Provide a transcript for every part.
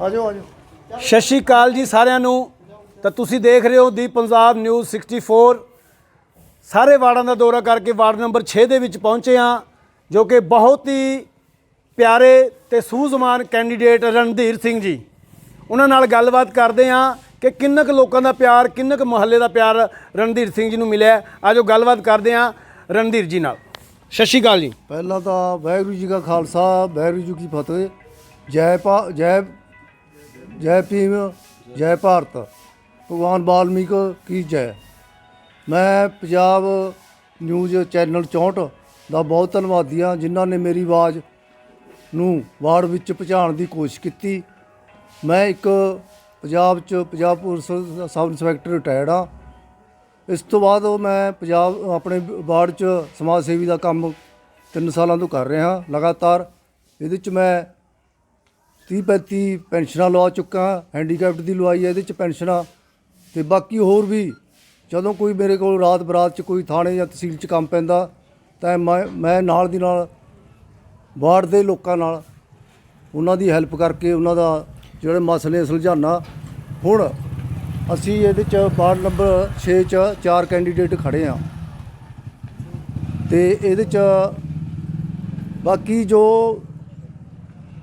ਆਜੋ ਆਜੋ। ਸਤਿ ਸ਼੍ਰੀ ਅਕਾਲ ਜੀ ਸਾਰਿਆਂ ਨੂੰ। ਤਾਂ ਤੁਸੀਂ ਦੇਖ ਰਹੇ ਹੋ ਦੀ ਪੰਜਾਬ ਨਿਊਜ਼ 64 ਸਾਰੇ ਵਾਰਡਾਂ ਦਾ ਦੌਰਾ ਕਰਕੇ ਵਾਰਡ ਨੰਬਰ 6 ਦੇ ਵਿੱਚ ਪਹੁੰਚੇ ਹਾਂ, ਜੋ ਕਿ ਬਹੁਤ ਹੀ ਪਿਆਰੇ ਤੇ ਸੂਝਵਾਨ ਕੈਂਡੀਡੇਟ ਰਣਧੀਰ ਸਿੰਘ ਜੀ। ਉਹਨਾਂ ਨਾਲ ਗੱਲਬਾਤ ਕਰਦੇ ਹਾਂ ਕਿ ਕਿੰਨਾ ਕੁ ਲੋਕਾਂ ਦਾ ਪਿਆਰ ਕਿੰਨਾ ਕੁ ਮਹੱਲੇ ਦਾ ਪਿਆਰ ਰਣਧੀਰ ਸਿੰਘ ਜੀ ਨੂੰ ਮਿਲਿਆ ਆਜੋ ਗੱਲਬਾਤ ਕਰਦੇ ਹਾਂ ਰਣਧੀਰ ਜੀ ਨਾਲ। ਸਤਿ ਸ਼੍ਰੀ ਅਕਾਲ ਜੀ। ਪਹਿਲਾਂ ਤਾਂ ਵਾਹਿਗੁਰੂ ਜੀ ਕਾ ਖਾਲਸਾ, ਵਾਹਿਗੁਰੂ ਜੀ ਕੀ ਫਤਿਹ। ਜੈ ਭਾ, ਜੈ ਜੈ ਭੀਮ, ਜੈ ਭਾਰਤ। ਭਗਵਾਨ ਵਾਲਮੀਕ ਕੀ ਜੈ? ਮੈਂ ਪੰਜਾਬ ਨਿਊਜ਼ ਚੈਨਲ 64 ਦਾ ਬਹੁਤ ਧੰਨਵਾਦੀ ਹਾਂ, ਜਿਨ੍ਹਾਂ ਨੇ ਮੇਰੀ ਆਵਾਜ਼ ਨੂੰ ਵਾਰਡ ਵਿੱਚ ਪਹੁੰਚਾਉਣ ਦੀ ਕੋਸ਼ਿਸ਼ ਕੀਤੀ। ਮੈਂ ਇੱਕ ਪੰਜਾਬ 'ਚ ਪੰਜਾਬ ਪੁਲਿਸ ਦਾ ਸਬ ਇੰਸਪੈਕਟਰ ਰਿਟਾਇਰਡ ਹਾਂ। ਇਸ ਤੋਂ ਬਾਅਦ ਉਹ ਮੈਂ ਪੰਜਾਬ, ਆਪਣੇ ਵਾਰਡ 'ਚ ਸਮਾਜ ਸੇਵੀ ਦਾ ਕੰਮ ਤਿੰਨ ਸਾਲਾਂ ਤੋਂ ਕਰ ਰਿਹਾ ਲਗਾਤਾਰ। ਇਹਦੇ 'ਚ ਮੈਂ 30 35 ਪੈਨਸ਼ਨਾਂ ਲਵਾ ਚੁੱਕਾ ਹੈਂਡੀਕੈਪਟ ਦੀ ਲਵਾਈ ਹੈ, ਇਹਦੇ 'ਚ ਪੈਨਸ਼ਨਾਂ। ਤੇ ਬਾਕੀ ਹੋਰ ਵੀ, ਜਦੋਂ ਕੋਈ ਮੇਰੇ ਕੋਲ ਰਾਤ ਬਰਾਤ 'ਚ ਕੋਈ ਥਾਣੇ ਜਾਂ ਤਹਿਸੀਲ 'ਚ ਕੰਮ ਪੈਂਦਾ, ਤਾਂ ਮੈਂ ਮੈਂ ਨਾਲ ਦੀ ਨਾਲ, ਵਾਰਡ ਦੇ ਲੋਕਾਂ ਨਾਲ, ਉਹਨਾਂ ਦੀ ਹੈਲਪ ਕਰਕੇ ਉਹਨਾਂ ਦਾ ਜਿਹੜੇ ਮਸਲੇ ਸੁਲਝਾਉਣਾ ਹੁਣ ਅਸੀਂ ਇਹਦੇ ਚ ਵਾਰਡ ਨੰਬਰ 6 ਚ ਚਾਰ ਕੈਂਡੀਡੇਟ ਖੜੇ ਆ। ਤੇ ਇਹਦੇ ਚ ਬਾਕੀ ਜੋ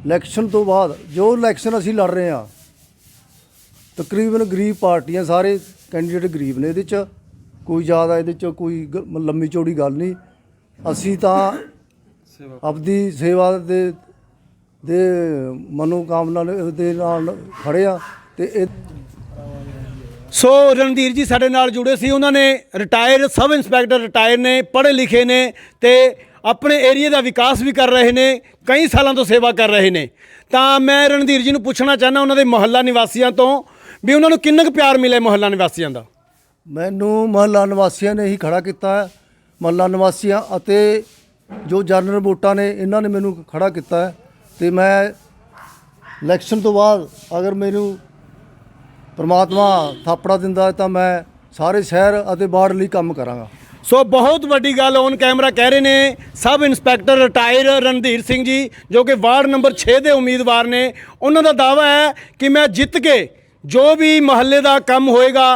ਇਲੈਕਸ਼ਨ ਤੋਂ ਬਾਅਦ ਜੋ ਇਲੈਕਸ਼ਨ ਅਸੀਂ ਲੜ ਰਹੇ ਆ ਤਕਰੀਬਨ ਗਰੀਬ ਪਾਰਟੀਆਂ ਸਾਰੇ ਕੈਂਡੀਡੇਟ ਗਰੀਬ ਨੇ ਇਹਦੇ ਚ, ਕੋਈ ਜ਼ਿਆਦਾ ਇਹਦੇ ਚ ਕੋਈ ਲੰਮੀ ਚੌੜੀ ਗੱਲ ਨਹੀਂ। ਅਸੀਂ ਤਾਂ ਆਪਦੀ ਸੇਵਾ ਦੇ ਦੇ ਮਨੋਕਾਮਨਾ ਦੇ ਨਾਲ ਖੜੇ ਆ ਤੇ ਇਹ ਸੋ ਰਣਧੀਰ ਜੀ ਸਾਡੇ ਨਾਲ ਜੁੜੇ ਸੀ। ਉਹਨਾਂ ਨੇ ਰਿਟਾਇਰ ਸਬ ਇੰਸਪੈਕਟਰ ਰਿਟਾਇਰ ਨੇ, ਪੜ੍ਹੇ ਲਿਖੇ ਨੇ ਤੇ ਆਪਣੇ ਏਰੀਆ ਦਾ ਵਿਕਾਸ ਵੀ ਕਰ ਰਹੇ ਨੇ, ਕਈ ਸਾਲਾਂ ਤੋਂ ਸੇਵਾ ਕਰ ਰਹੇ ਨੇ। ਤਾਂ ਮੈਂ ਰਣਧੀਰ ਜੀ ਨੂੰ ਪੁੱਛਣਾ ਚਾਹੁੰਦਾ ਉਹਨਾਂ ਦੇ ਮੁਹੱਲਾ ਨਿਵਾਸੀਆਂ ਤੋਂ ਵੀ ਉਹਨਾਂ ਨੂੰ ਕਿੰਨਾ ਕੁ ਪਿਆਰ ਮਿਲਿਆ ਮੁਹੱਲਾ ਨਿਵਾਸੀਆਂ ਦਾ? ਮੈਨੂੰ ਮੁਹੱਲਾ ਨਿਵਾਸੀਆਂ ਨੇ ਹੀ ਖੜਾ ਕੀਤਾ ਹੈ। ਮਹੱਲਾ ਨਿਵਾਸੀਆਂ ਅਤੇ ਜੋ ਜਨਰਲ ਵੋਟਾਂ ਨੇ, ਇਹਨਾਂ ਨੇ ਮੈਨੂੰ ਖੜਾ ਕੀਤਾ ਹੈ। ਤੇ ਮੈਂ ਇਲੈਕਸ਼ਨ ਤੋਂ ਬਾਅਦ ਅਗਰ ਮੈਨੂੰ ਪ੍ਰਮਾਤਮਾ ਥਾਪੜਾ ਦਿੰਦਾ ਹੈ ਤਾਂ ਮੈਂ ਸਾਰੇ ਸ਼ਹਿਰ ਅਤੇ ਵਾਰਡ ਲਈ ਕੰਮ ਕਰਾਂਗਾ। ਸੋ ਬਹੁਤ ਵੱਡੀ ਗੱਲ ਔਨ ਕੈਮਰਾ ਕਹਿ ਰਹੇ ਨੇ, sub inspector retire Randhir Singh ji, ਜੋ ਕਿ ਵਾਰਡ ਨੰਬਰ 6 ਦੇ ਉਮੀਦਵਾਰ ਨੇ, ਉਹਨਾਂ ਦਾ ਦਾਵਾ ਹੈ ਕਿ ਮੈਂ ਜਿੱਤ ਕੇ ਜੋ ਵੀ ਮਹੱਲੇ ਦਾ ਕੰਮ ਹੋਏਗਾ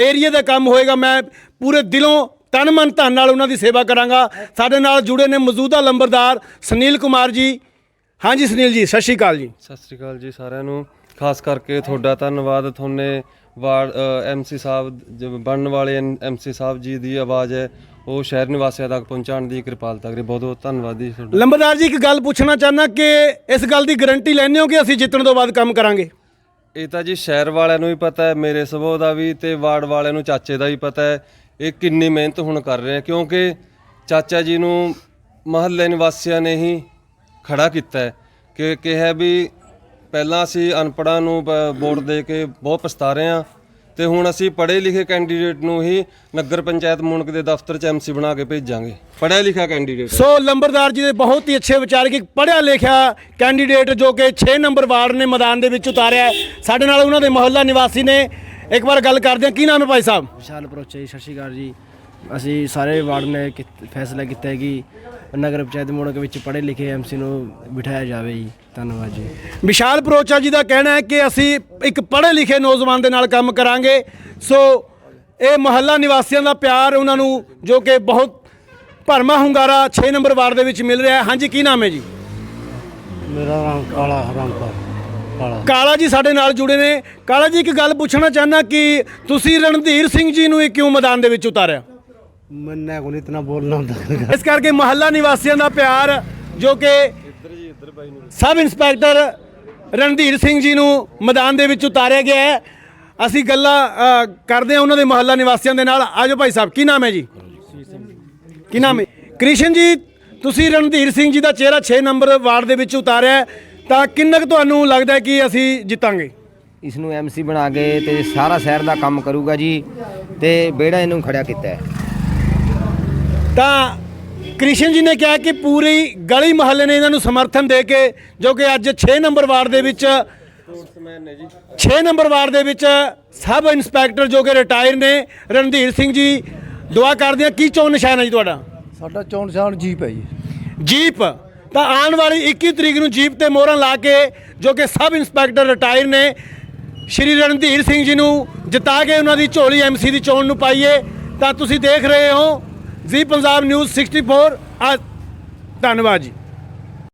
ਏਰੀਆ ਦਾ ਕੰਮ ਹੋਏਗਾ, ਮੈਂ ਪੂਰੇ ਦਿਲੋਂ ਤਨ ਮਨ ਧਨ ਨਾਲ ਉਹਨਾਂ ਦੀ ਸੇਵਾ ਕਰਾਂਗਾ। ਸਾਡੇ ਨਾਲ ਜੁੜੇ ਨੇ ਮੌਜੂਦਾ ਲੰਬਰਦਾਰ ਸੁਨੀਲ ਕੁਮਾਰ ਜੀ। ਹਾਂਜੀ ਸੁਨੀਲ ਜੀ, ਸਤਿ ਸ਼੍ਰੀ ਅਕਾਲ ਜੀ। ਸਤਿ ਸ੍ਰੀ ਅਕਾਲ ਜੀ ਸਾਰਿਆਂ ਨੂੰ। ਖਾਸ ਕਰਕੇ ਤੁਹਾਡਾ ਧੰਨਵਾਦ, ਤੁਹਾਨੇ ਵਾਰਡ ਐਮਸੀ ਸਾਹਿਬ ਜੋ ਬਣਨ ਵਾਲੇ ਐਮਸੀ ਸਾਹਿਬ ਜੀ ਦੀ ਆਵਾਜ਼ ਹੈ ਉਹ ਸ਼ਹਿਰ ਨਿਵਾਸੀਆਂ ਤੱਕ ਪਹੁੰਚਾਉਣ ਦੀ ਕਿਰਪਾਲਤਾ ਕਰੀ ਬਹੁਤ ਬਹੁਤ ਧੰਨਵਾਦ ਜੀ ਤੁਹਾਡਾ। ਲੰਬਰਦਾਰ ਜੀ ਇੱਕ ਗੱਲ ਪੁੱਛਣਾ ਚਾਹਨਾ ਕਿ ਇਸ ਗੱਲ ਦੀ ਗਾਰੰਟੀ ਲੈਂਦੇ ਹੋ ਕਿ ਅਸੀਂ ਜਿੱਤਣ ਤੋਂ ਬਾਅਦ ਕੰਮ ਕਰਾਂਗੇ? ਇਹ ਤਾਂ ਜੀ ਸ਼ਹਿਰ ਵਾਲਿਆਂ ਨੂੰ ਵੀ ਪਤਾ ਹੈ ਮੇਰੇ ਸੁਭਾਅ ਦਾ ਵੀ ਤੇ ਵਾਰਡ ਵਾਲਿਆਂ ਨੂੰ ਚਾਚੇ ਦਾ ਵੀ ਪਤਾ ਹੈ ਇਹ ਕਿੰਨੀ ਮਿਹਨਤ ਹੁਣ ਕਰ ਰਹੇ ਆ। ਕਿਉਂਕਿ ਚਾਚਾ ਜੀ ਨੂੰ ਮਹੱਲੇ ਨਿਵਾਸੀਆਂ ਨੇ ਹੀ ਖੜਾ ਕੀਤਾ ਹੈ ਕਿ ਕਿਹਾ ਵੀ ਪਹਿਲਾਂ ਅਸੀਂ ਅਨਪੜ੍ਹਾਂ ਨੂੰ ਵੋਟ ਦੇ ਕੇ ਬਹੁਤ ਪਛਤਾ ਰਹੇ ਹਾਂ ਤੇ ਹੁਣ ਅਸੀਂ ਪੜ੍ਹੇ ਲਿਖੇ ਕੈਂਡੀਡੇਟ ਨੂੰ ਹੀ ਨਗਰ ਪੰਚਾਇਤ ਮੁਣਕ ਦੇ ਦਫ਼ਤਰ 'ਚ ਐਮਸੀ ਬਣਾ ਕੇ ਭੇਜਾਂਗੇ। ਪੜ੍ਹਿਆ ਲਿਖਿਆ ਕੈਂਡੀਡੇਟ ਸੋ ਲੰਬਰਦਾਰ ਜੀ ਦੇ ਬਹੁਤ ਹੀ ਅੱਛੇ ਵਿਚਾਰ ਕਿ ਪੜ੍ਹਿਆ ਲਿਖਿਆ ਕੈਂਡੀਡੇਟ ਜੋ ਕਿ 6 ਨੰਬਰ ਵਾਰਡ ਨੇ ਮੈਦਾਨ ਦੇ ਵਿੱਚ ਉਤਾਰਿਆ ਹੈ। ਸਾਡੇ ਨਾਲ ਉਹਨਾਂ ਦੇ ਮੁਹੱਲਾ ਨਿਵਾਸੀ ਨੇ। ਇੱਕ ਵਾਰ ਗੱਲ ਕਰਦੇ ਹਾਂ। ਕੀ ਨਾਮ ਹੈ ਭਾਈ ਸਾਹਿਬ? ਵਿਸ਼ਾਲ ਪਰੋਚੇ ਜੀ ਸਤਿ ਸ਼੍ਰੀ ਅਕਾਲ ਜੀ। ਅਸੀਂ ਸਾਰੇ ਵਾਰਡ ਨੇ ਕੀ- ਫੈਸਲਾ ਕੀਤਾ ਹੈ ਕਿ ਨਗਰ ਪੰਚਾਇਤ ਮੋੜਕ ਵਿੱਚ ਪੜ੍ਹੇ ਲਿਖੇ ਐਮਸੀ ਨੂੰ ਬਿਠਾਇਆ ਜਾਵੇ ਜੀ। ਧੰਨਵਾਦ ਜੀ। ਵਿਸ਼ਾਲ ਪਰੋਚਾ ਜੀ ਦਾ ਕਹਿਣਾ ਹੈ ਕਿ ਅਸੀਂ ਇੱਕ ਪੜ੍ਹੇ ਲਿਖੇ ਨੌਜਵਾਨ ਦੇ ਨਾਲ ਕੰਮ ਕਰਾਂਗੇ। ਸੋ ਇਹ ਮੁਹੱਲਾ ਨਿਵਾਸੀਆਂ ਦਾ ਪਿਆਰ ਉਹਨਾਂ ਨੂੰ ਜੋ ਕਿ ਬਹੁਤ ਭਰਮਾ ਹੁੰਗਾਰਾ 6 ਨੰਬਰ ਵਾਰਡ ਦੇ ਵਿੱਚ ਮਿਲ ਰਿਹਾ ਹੈ। ਹਾਂਜੀ ਕੀ ਨਾਮ ਹੈ ਜੀ? ਮੇਰਾ ਨਾਮ ਕਾਲਾ ਕਾਲਾ। ਕਾਲਾ ਜੀ ਸਾਡੇ ਨਾਲ ਜੁੜੇ ਨੇ। ਕਾਲਾ ਜੀ ਇੱਕ ਗੱਲ ਪੁੱਛਣਾ ਚਾਹੁੰਦਾ ਕਿ ਤੁਸੀਂ ਰਣਧੀਰ ਸਿੰਘ ਜੀ ਨੂੰ ਇਹ ਕਿਉਂ ਮੈਦਾਨ ਦੇ ਵਿੱਚ ਉਤਾਰਿਆ? ਮੈਨੇ ਕੋਲ ਇਤਨਾ ਬੋਲਣਾ ਹੁੰਦਾ ਇਸ ਕਰਕੇ ਮਹੱਲਾ ਨਿਵਾਸੀਆਂ ਦਾ ਪਿਆਰ ਜੋ ਕਿ ਸਬ ਇੰਸਪੈਕਟਰ ਰਣਧੀਰ ਸਿੰਘ ਜੀ ਨੂੰ ਮੈਦਾਨ ਦੇ ਵਿੱਚ ਉਤਾਰਿਆ ਗਿਆ ਹੈ। ਅਸੀਂ ਗੱਲਾਂ ਕਰਦੇ ਹਾਂ ਉਹਨਾਂ ਦੇ ਮਹੱਲਾ ਨਿਵਾਸੀਆਂ ਦੇ ਨਾਲ। ਆਜੋ ਭਾਈ ਸਾਹਿਬ ਕੀ ਨਾਮ ਹੈ ਜੀ? ਕੀ ਨਾਮ ਹੈ? ਕ੍ਰਿਸ਼ਨ ਜੀ ਤੁਸੀਂ ਰਣਧੀਰ ਸਿੰਘ ਜੀ ਦਾ ਚਿਹਰਾ 6 ਨੰਬਰ ਵਾਰਡ ਦੇ ਵਿੱਚ ਉਤਾਰਿਆ ਹੈ, ਤਾਂ ਕਿੰਨਾ ਕੁ ਤੁਹਾਨੂੰ ਲੱਗਦਾ ਹੈ ਕਿ ਅਸੀਂ ਜਿੱਤਾਂਗੇ? ਇਸ ਨੂੰ ਐਮਸੀ ਬਣਾ ਕੇ ਤੇ ਸਾਰਾ ਸ਼ਹਿਰ ਦਾ ਕੰਮ ਕਰੂਗਾ ਜੀ ਤੇ ਬੇੜਾ ਇਹਨੂੰ ਖੜਿਆ ਕੀਤਾ ਹੈ। ਤਾਂ ਕ੍ਰਿਸ਼ਨ ਜੀ ਨੇ ਕਿਹਾ ਕਿ ਪੂਰੀ ਗਲੀ ਮਹੱਲੇ ਨੇ ਇਹਨਾਂ ਨੂੰ ਸਮਰਥਨ ਦੇ ਕੇ ਜੋ ਕਿ ਅੱਜ 6 ਨੰਬਰ ਵਾਰਡ ਦੇ ਵਿੱਚ 6 ਨੰਬਰ ਵਾਰਡ ਦੇ ਵਿੱਚ ਸਬ ਇੰਸਪੈਕਟਰ ਜੋ ਕਿ ਰਿਟਾਇਰ ਨੇ ਰਣਧੀਰ ਸਿੰਘ ਜੀ ਦੁਆ ਕਰਦੇ ਆ ਕੀ ਚੋਣ ਨਿਸ਼ਾਨ ਹੈ ਜੀ ਤੁਹਾਡਾ? ਸਾਡਾ ਚੋਣ ਨਿਸ਼ਾਨ ਜੀਪ ਹੈ ਜੀ। ਜੀਪ? ਤਾਂ ਆਉਣ ਵਾਲੀ 21 ਤਰੀਕ ਨੂੰ ਜੀਪ ਤੇ ਮੋਹਰਾਂ ਲਾ ਕੇ ਜੋ ਕਿ ਸਬ ਇੰਸਪੈਕਟਰ ਰਿਟਾਇਰ ਨੇ ਸ਼੍ਰੀ ਰਣਧੀਰ ਸਿੰਘ ਜੀ ਨੂੰ ਜਿਤਾ ਕੇ ਉਹਨਾਂ ਦੀ ਝੋਲੀ ਐਮਸੀ ਦੀ ਚੋਣ ਨੂੰ ਪਾਈਏ। ਤਾਂ ਤੁਸੀਂ ਦੇਖ ਰਹੇ ਹੋ ਜ਼ੀ ਪੰਜਾਬ ਨਿਊਜ਼ 64 ਆ ਧੰਨਵਾਦ ਜੀ।